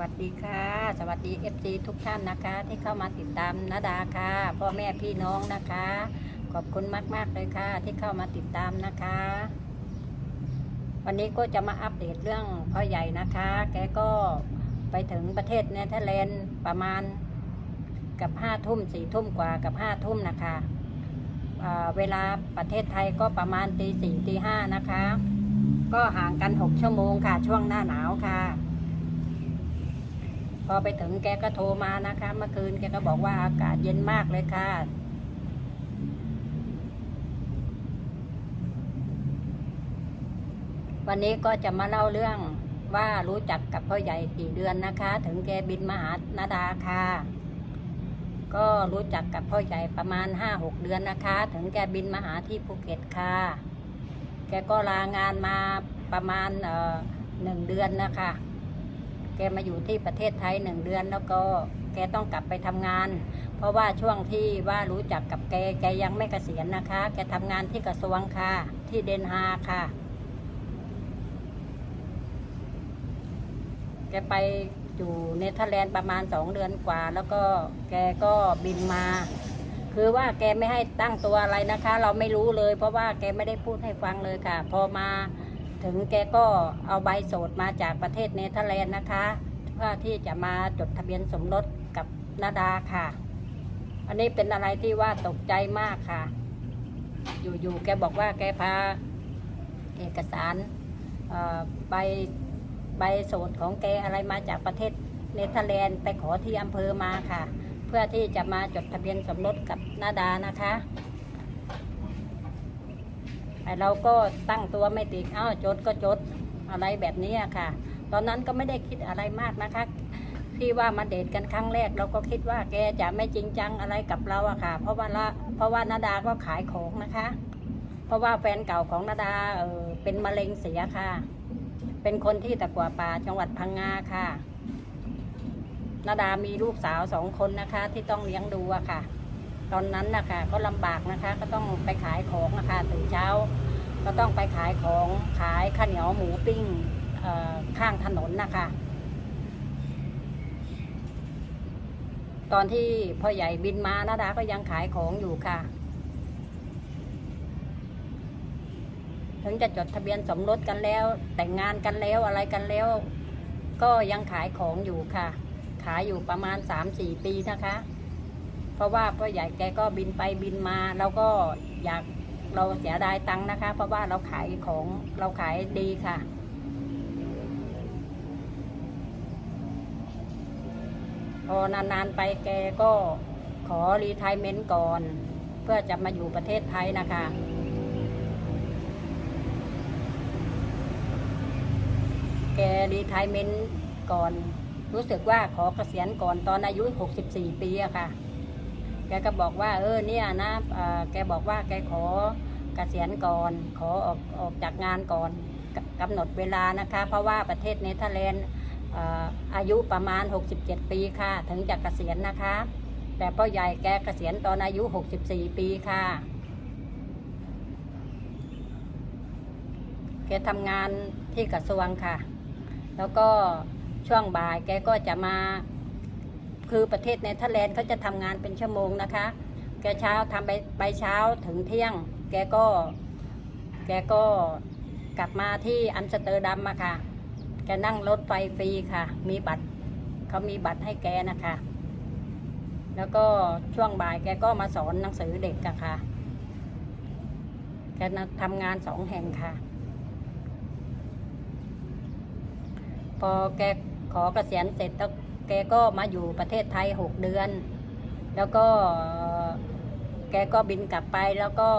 วัสดีค่ะ สวัสดี FC ทุกท่านนะคะ ที่เข้ามาติดตามนาดาค่ะ พ่อแม่พี่น้องนะคะ ขอบคุณมากๆเลยค่ะ ที่เข้ามาติดตามนะคะ วันนี้ก็จะมาอัปเดตเรื่องพ่อใหญ่นะคะ แกก็ไปถึงประเทศเนเธอร์แลนด์ประมาณกับห้าทุ่มสี่ทุ่มกว่ากับห้าทุ่มนะคะเวลาประเทศไทยก็ประมาณตีสี่ตีห้านะคะ ก็ห่างกันหกชั่วโมงค่ะ ช่วงหน้าหนาวค่ะ พอไปถึงแกก็โทรมานะคะ เมื่อคืนแกก็บอกว่าอากาศเย็นมากเลยค่ะ วันนี้ก็จะมาเล่าเรื่องว่ารู้จักกับพ่อใหญ่กี่เดือนนะคะ ถึงแกบินมาหานาดาค่ะ ก็รู้จักกับพ่อใหญ่ประมาณห้าหกเดือนนะคะ ถึงแกบินมาหาที่ภูเก็ตค่ะ แกก็ลางานมาประมาณเอ่อหนึ่งเดือนนะคะ แกมาอยู่ที่ประเทศไทยหนึ่งเดือนแล้วก็แกต้องกลับไปทำงาน เพราะว่าช่วงที่ว่ารู้จักกับแกแกยังไม่เกษียณนะคะ แกทำงานที่กระทรวงค่ะ ที่เดนฮาค่ะ แกไปอยู่เนเธอร์แลนด์ประมาณสองเดือนกว่า แล้วก็แกก็บินมา คือว่าแกไม่ให้ตั้งตัวอะไรนะคะ เราไม่รู้เลย เพราะว่าแกไม่ได้พูดให้ฟังเลยค่ะ พอมา ถึงแกก็เอาใบโสดมาจากประเทศเนเธอร์แลนด์นะคะ เพื่อที่จะมาจดทะเบียนสมรสกับนาดาค่ะ อันนี้เป็นอะไรที่ว่าตกใจมากค่ะ อยู่ๆแกบอกว่าแกพาเอกสารใบใบโสดของแกอะไรมาจากประเทศเนเธอร์แลนด์ไปขอที่อำเภอมาค่ะ เพื่อที่จะมาจดทะเบียนสมรสกับนาดานะคะ เราก็ตั้งตัวไม่ติดอ้าวจดก็จดอะไรแบบนี้ค่ะ ตอนนั้นก็ไม่ได้คิดอะไรมากนะคะที่ว่ามาเดทกันครั้งแรกเราก็คิดว่าแกจะไม่จริงจังอะไรกับเราอะค่ะ เพราะว่าละเพราะว่านาดาก็ขายของนะคะ เพราะว่าแฟนเก่าของนาดาเออเป็นมะเร็งเสียค่ะ เป็นคนที่ตะกัวป่าจังหวัดพังงาค่ะนาดามีลูกสาวสองคนนะคะ ที่ต้องเลี้ยงดูอะค่ะ ตอนนั้นนะคะก็ลำบากนะคะ ก็ต้องไปขายของนะคะตื่นเช้า ก็ต้องไปขายของขายข้าวเหนียวหมูปิ้งข้างถนนนะคะ ตอนที่พ่อใหญ่บินมานาดาก็ยังขายของอยู่ค่ะ ถึงจะจดทะเบียนสมรสกันแล้ว แต่งงานกันแล้วอะไรกันแล้ว ก็ยังขายของอยู่ค่ะ ขายอยู่ประมาณสามสี่ปีนะคะ เพราะว่าพ่อใหญ่แกก็บินไปบินมาเราก็อยากเราเสียดายตังค์นะคะ เพราะว่าเราขายของเราขายดีค่ะ พอนานๆไปแกก็ขอรีไทายเมนต์ก่อน เพื่อจะมาอยู่ประเทศไทยนะคะแกรีไทายเมนต์ก่อน รู้สึกว่าขอเกษียณก่อนตอนอายุ 64 ปีอะค่ะ แกก็บอกว่า เออเนี่ยนะแกบอกว่าแกขอเกษียณก่อน ขอออกออกจากงานก่อนกำหนดเวลานะคะ เพราะว่าประเทศเนเธอร์แลนด์เอ่ออายุประมาณ 67 ปีค่ะ ถึงจะเกษียณนะคะ แต่พ่อใหญ่แกเกษียณตอนอายุ 64 ปีค่ะ แกทำงานที่กระทรวงค่ะ แล้วก็ช่วงบ่ายแกก็จะมา คือประเทศเนเธอร์แลนด์เขาจะทำงานเป็นชั่วโมงนะคะ แกเช้าทำไปไปเช้าถึงเที่ยง แกก็ แกก็กลับมาที่อัมสเตอร์ดัมมาค่ะ แกนั่งรถไฟฟรีค่ะ มีบัตรเขามีบัตรให้แกนะคะ แล้วก็ช่วงบ่ายแกก็มาสอนหนังสือเด็กอะค่ะ แกนะทำงานสองแห่งค่ะ พอแกขอเกษียณเสร็จแล้ว แกก็มาอยู่ประเทศไทยหกเดือน แล้วก็แกก็บินกลับไปแล้วก็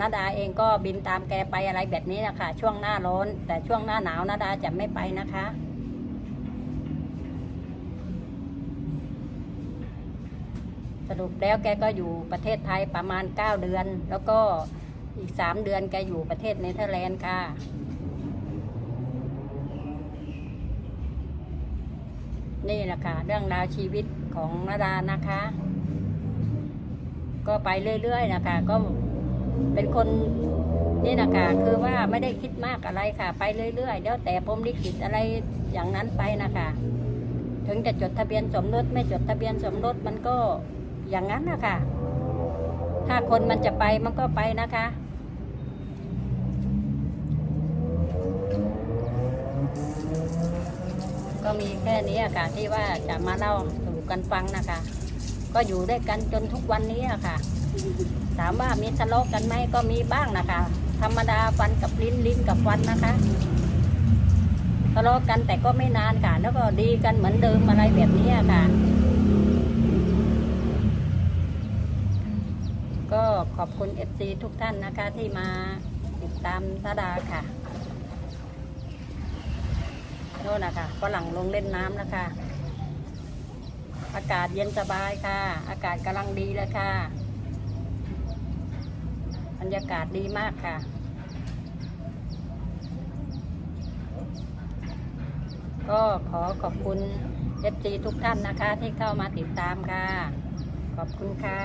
นาดาเองก็บินตามแกไปอะไรแบบนี้นะคะช่วงหน้าร้อน แต่ช่วงหน้าหนาวนาดาจะไม่ไปนะคะสรุปแล้วแกก็อยู่ประเทศไทยประมาณ 9 เดือน แล้วก็อีก 3 เดือนแกอยู่ประเทศเนเธอร์แลนด์ค่ะ นี่แหละค่ะ เรื่องราวชีวิตของนาดานะคะ ก็ไปเรื่อยๆนะคะ ก็เป็นคนนี่นะคะคือว่าไม่ได้คิดมากอะไรค่ะ ไปเรื่อยๆแล้วแต่ผมลิขิตอะไรอย่างนั้นไปนะคะ ถึงจะจดทะเบียนสมรสไม่จดทะเบียนสมรสมันก็อย่างนั้นนะคะถ้าคนมันจะไปมันก็ไปนะคะ มีแค่นี้อะค่ะ ที่ว่าจะมาเล่าสู่กันฟังนะคะ ก็อยู่ด้วยกันจนทุกวันนี้อะค่ะ ถามว่ามีทะเลาะกันไหมก็มีบ้างนะคะ ธรรมดาฟันกับลิ้นลิ้นกับฟันนะคะทะเลาะกันแต่ก็ไม่นานค่ะ แล้วก็ดีกันเหมือนเดิมอะไรแบบนี้อะค่ะ ก็ขอบคุณเอฟซีทุกท่านนะคะที่มาติดตามตาดาค่ะ โน่นนะคะฝรั่งลงเล่นน้ำนะคะ อากาศเย็นสบายค่ะ อากาศกำลังดีเลยค่ะ บรรยากาศดีมากค่ะ ก็ขอขอบคุณเอฟซีทุกท่านนะคะ ที่เข้ามาติดตามค่ะ ขอบคุณค่ะ